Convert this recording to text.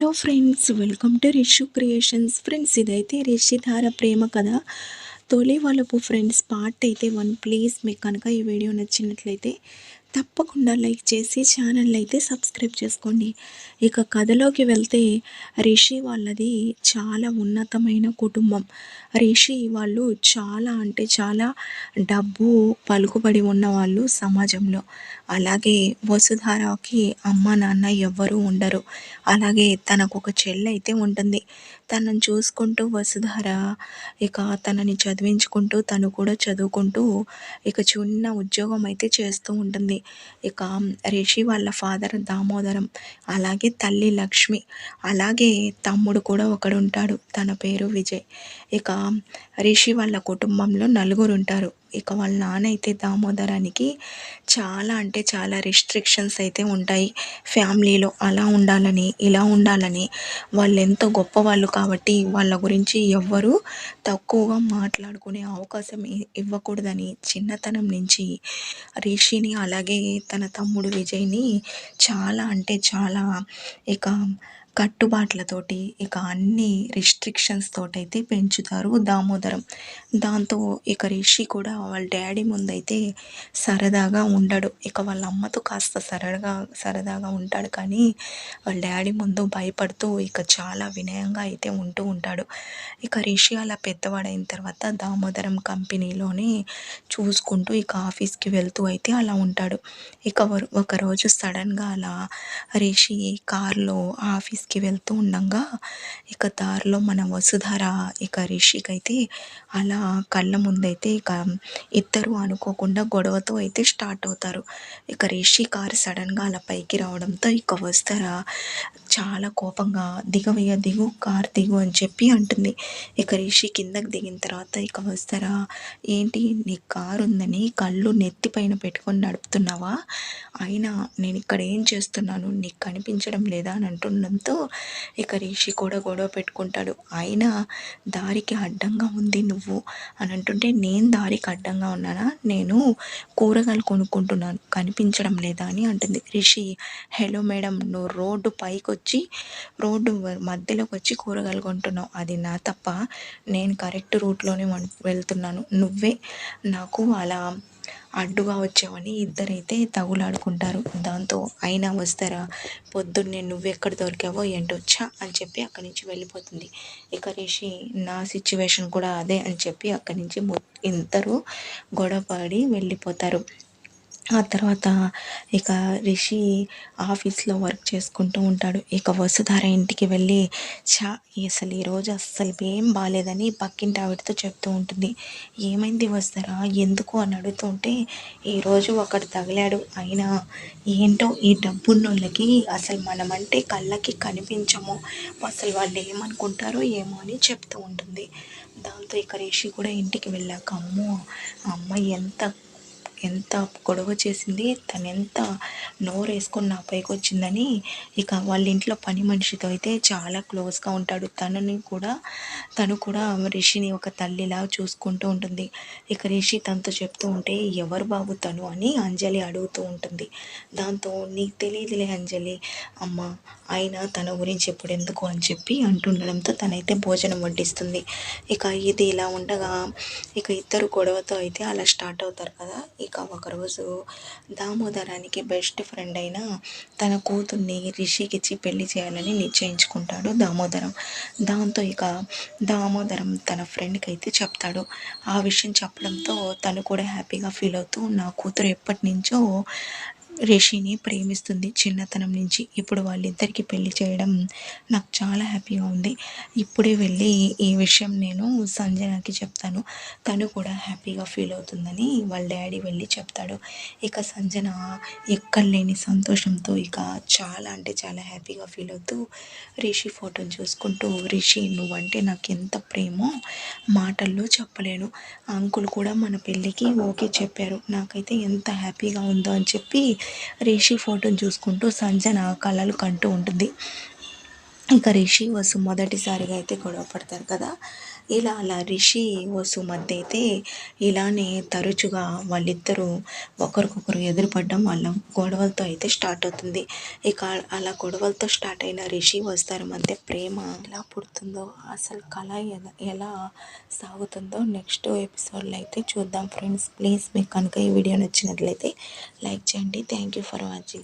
Hello friends welcome to Rishu creations. Friends ఇదైతే రిషిధార ప్రేమ కథ. తొలి వాళ్ళపు ఫ్రెండ్స్ పార్ట్ అయితే వన్. ప్లీజ్ మీకు కనుక ఈ వీడియో నచ్చినట్లయితే తప్పకుండా లైక్ చేసి ఛానల్ అయితే సబ్స్క్రైబ్ చేసుకోండి. ఇక కథలోకి వెళ్తే రిషి వాళ్ళది చాలా ఉన్నతమైన కుటుంబం. రిషి వాళ్ళు చాలా అంటే చాలా డబ్బు పలుకుబడి ఉన్న వాళ్ళు సమాజంలో. అలాగే వసుధారాకి అమ్మ నాన్న ఎవ్వరూ ఉండరు. అలాగే తనకు ఒక చెల్లి అయితే ఉంటుంది. తనని చూసుకుంటూ వసుధార ఇక తనని చదివించుకుంటూ తను కూడా చదువుకుంటూ ఇక చిన్న ఉద్యోగం అయితే చేస్తూ ఉంటుంది. ఇక రిషి వాళ్ళ ఫాదర్ దామోదరం అలాగే తల్లి లక్ష్మి అలాగే తమ్ముడు కూడా ఒకడు ఉంటాడు తన పేరు విజయ్. ఇక రిషి వాళ్ళ కుటుంబంలో నలుగురు ఉంటారు ఇక వాళ్ళ నాన్న అయితే దామోదరానికి చాలా అంటే చాలా రిస్ట్రిక్షన్స్ అయితే ఉంటాయి. ఫ్యామిలీలో అలా ఉండాలని ఇలా ఉండాలని వాళ్ళు ఎంతో గొప్పవాళ్ళు కాబట్టి వాళ్ళ గురించి ఎవ్వరూ తక్కువగా మాట్లాడుకునే అవకాశం ఇవ్వకూడదని చిన్నతనం నుంచి రిషిని అలాగే తన తమ్ముడు విజయ్ని చాలా అంటే చాలా ఇక కట్టుబాట్లతోటి ఇక అన్ని రిస్ట్రిక్షన్స్ తోటైతే పెంచుతారు దామోదరం. దాంతో ఇక రిషి కూడా వాళ్ళ డాడీ ముందైతే సరదాగా ఉండడు. ఇక వాళ్ళ అమ్మతో కాస్త సరదాగా సరదాగా ఉంటాడు కానీ వాళ్ళ డాడీ ముందు భయపడుతూ ఇక చాలా వినయంగా అయితే ఉంటూ ఉంటాడు. ఇక రిషి అలా పెద్దవాడైన తర్వాత దామోదరం కంపెనీలోనే చూసుకుంటూ ఇక ఆఫీస్కి వెళ్తూ అయితే అలా ఉంటాడు. ఇక ఒకరోజు సడన్గా అలా రిషి కారులో ఆఫీస్కి వెళ్తూ ఉండగా ఇక దారిలో మన వసుధార ఇక రిషికైతే అలా కళ్ళ ముందైతే ఇక ఇద్దరు అనుకోకుండా గొడవతో అయితే స్టార్ట్ అవుతారు. ఇక రిషి కారు సడన్గా అలా పైకి రావడంతో ఇక వసుధార చాలా కోపంగా దిగవయ్య దిగు కార్ దిగు అని చెప్పి అంటుంది. ఇక రిషి కిందకి దిగిన తర్వాత ఇక వస్తారా ఏంటి నీ కారు ఉందని కళ్ళు నెత్తిపైన పెట్టుకొని నడుపుతున్నావా? అయినా నేను ఇక్కడ ఏం చేస్తున్నాను? నీకు కనిపించడం లేదా? అని అంటుండడంతో ఇక రిషి కూడా గొడవ పెట్టుకుంటాడు. అయినా దారికి అడ్డంగా ఉంది నువ్వు అని అంటుంటే నేను దారికి అడ్డంగా ఉన్నానా? నేను కూరగాయలు కొనుక్కుంటున్నాను. కనిపించడం లేదా? అని అంటుంది. రిషి హలో మేడం నువ్వు రోడ్డు పైకి వచ్చి రోడ్డు మధ్యలోకి వచ్చి కూరగాయలు కొంటున్నావు. అది నా తప్ప నేను కరెక్ట్ రూట్లోనే వెళ్తున్నాను. నువ్వే నాకు అలా అడ్డుగా వచ్చావని ఇద్దరైతే తగులాడుకుంటారు. దాంతో అయినా వస్తారా? పొద్దున్నే నువ్వెక్కడ దొరికావో ఏంటొచ్చా అని చెప్పి అక్కడి నుంచి వెళ్ళిపోతుంది. ఇక రిషి నా సిచ్యువేషన్ కూడా అదే అని చెప్పి అక్కడి నుంచి ఇద్దరు గొడవపడి వెళ్ళిపోతారు. ఆ తర్వాత ఇక రిషి ఆఫీస్లో వర్క్ చేసుకుంటూ ఉంటాడు. ఇక వసుధార ఇంటికి వెళ్ళి చా అసలు ఈరోజు అస్సలు ఏం బాగాలేదని పక్కింటి ఆవిడతో చెప్తూ ఉంటుంది. ఏమైంది వస్తారా ఎందుకు? అని అడుగుతుంటే ఈరోజు ఒకడు తగిలాడు. అయినా ఏంటో ఈ డబ్బున్నోళ్ళకి అసలు మనమంటే కళ్ళకి కనిపించము. అసలు వాళ్ళు ఏమనుకుంటారో ఏమో అని చెప్తూ ఉంటుంది. దాంతో ఇక రిషి కూడా ఇంటికి వెళ్ళాక అమ్మో అమ్మ ఎంత ఎంత గొడవ చేసింది తను ఎంత నోరు వేసుకొని నా పైకి వచ్చిందని ఇక వాళ్ళ ఇంట్లో పని మనిషితో అయితే చాలా క్లోజ్గా ఉంటాడు. తనని కూడా తను కూడా రిషిని ఒక తల్లిలా చూసుకుంటూ ఉంటుంది. ఇక రిషి తనతో చెప్తూ ఉంటే ఎవరు బాబు తను? అని అంజలి అడుగుతూ ఉంటుంది. దాంతో నీకు తెలియదులే అంజలి అమ్మ ఆయన తన గురించి ఎప్పుడు ఎందుకు? అని చెప్పి అంటుండడంతో తనైతే భోజనం వడ్డిస్తుంది. ఇక ఇది ఇలా ఉండగా ఇక ఇద్దరు గొడవతో అయితే అలా స్టార్ట్ అవుతారు కదా. ఇక ఒకరోజు దామోదరానికి బెస్ట్ ఫ్రెండ్ అయిన తన కూతుర్ని రిషికిచ్చి పెళ్ళి చేయాలని నిశ్చయించుకుంటాడు దామోదరం. దాంతో ఇక దామోదరం తన ఫ్రెండ్కి అయితే చెప్తాడు. ఆ విషయం చెప్పడంతో తను కూడా హ్యాపీగా ఫీల్ అవుతూ నా కూతురు ఎప్పటి నుంచో రిషిని ప్రేమిస్తుంది చిన్నతనం నుంచి. ఇప్పుడు వాళ్ళిద్దరికీ పెళ్ళి చేయడం నాకు చాలా హ్యాపీగా ఉంది. ఇప్పుడే వెళ్ళి ఈ విషయం నేను సంజనాకి చెప్తాను. తను కూడా హ్యాపీగా ఫీల్ అవుతుందని వాళ్ళ డాడీ వెళ్ళి చెప్తాడు. ఇక సంజన ఎక్కడలేని సంతోషంతో ఇక చాలా అంటే చాలా హ్యాపీగా ఫీల్ అవుతూ రిషి ఫోటోని చూసుకుంటూ రిషి నువ్వంటే నాకు ఎంత ప్రేమో మాటల్లో చెప్పలేను. అంకుల్ కూడా మన పెళ్ళికి ఓకే చెప్పారు. నాకైతే ఎంత హ్యాపీగా ఉందో అని చెప్పి రిషి ఫోటోని చూసుకుంటూ సంజన కళలు కంటూ ఉంటుంది. ఇక రిషి వసు మొదటిసారిగా అయితే గొడవ పడతారు కదా. ఇలా అలా రిషి వసు మధ్య అయితే ఇలానే తరచుగా వాళ్ళిద్దరూ ఒకరికొకరు ఎదురుపడడం వాళ్ళ గొడవలతో అయితే స్టార్ట్ అవుతుంది. ఇక అలా గొడవలతో స్టార్ట్ అయిన రిషి వస్తారు మధ్య ప్రేమ ఎలా పుడుతుందో అసలు కళ ఎలా ఎలా సాగుతుందో నెక్స్ట్ ఎపిసోడ్లో అయితే చూద్దాం ఫ్రెండ్స్. ప్లీజ్ మీకు కనుక ఈ వీడియో నచ్చినట్లయితే లైక్ చేయండి. Thank you for watching.